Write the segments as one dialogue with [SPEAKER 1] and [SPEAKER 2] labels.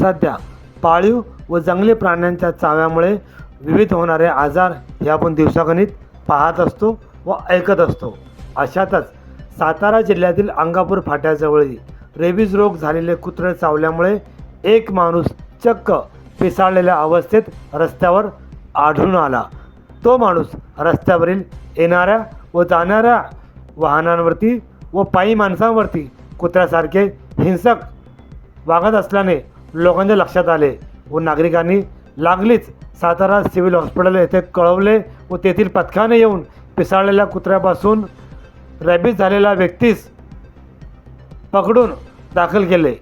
[SPEAKER 1] सध्या पाळीव व जंगली प्राण्यांच्या चाव्यामुळे विविध होणारे आजार हे आपण दिवसागणित पाहत असतो व ऐकत असतो. अशातच सातारा जिल्ह्यातील अंगापूर फाट्याजवळी रेबीज रोग झालेले कुत्रे चावल्यामुळे एक माणूस चक्क पिसाळलेल्या अवस्थेत रस्त्यावर आढळून आला. तो माणूस रस्त्यावरील येणाऱ्या व जाणाऱ्या वाहनांवरती व पायी माणसांवरती कुत्र्यासारखे हिंसक वागत असल्याने लोकांच्या लक्षात आले व नागरिकांनी लागलीच सातारा सिव्हिल हॉस्पिटल येथे कळवले व तेथील पथकाने येऊन पिसाळलेल्या कुत्र्यापासून रॅबीज झालेल्या व्यक्तीस पकडून दाखल केले.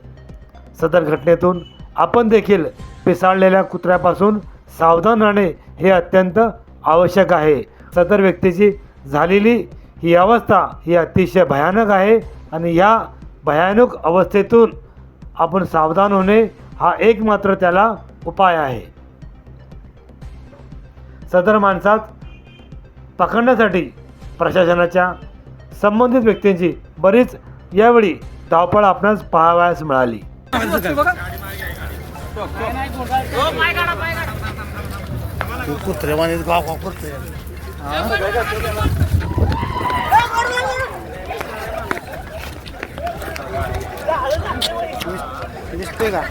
[SPEAKER 1] सदर घटनेतून आपण देखील पिसाळलेल्या कुत्र्यापासून सावधान राहणे हे अत्यंत आवश्यक आहे. सदर व्यक्तीची झालेली ही अवस्था ही अतिशय भयानक आहे आणि या भयानक अवस्थेतून आपण सावधान होणे हा एकमात्र त्याला उपाय आहे. सदर माणसात पकडण्यासाठी प्रशासनाच्या संबंधित व्यक्तींची बरीच यावेळी धावपळ आपणास पाहावयास मिळाली.
[SPEAKER 2] कुत्रे दिसते का?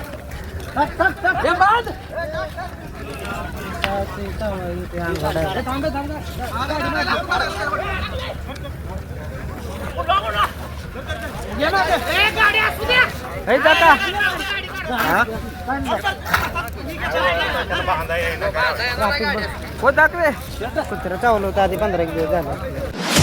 [SPEAKER 3] हो दाखवे. कुत्रा चावलं होतं आधी पंधरा एक दिवस झाला.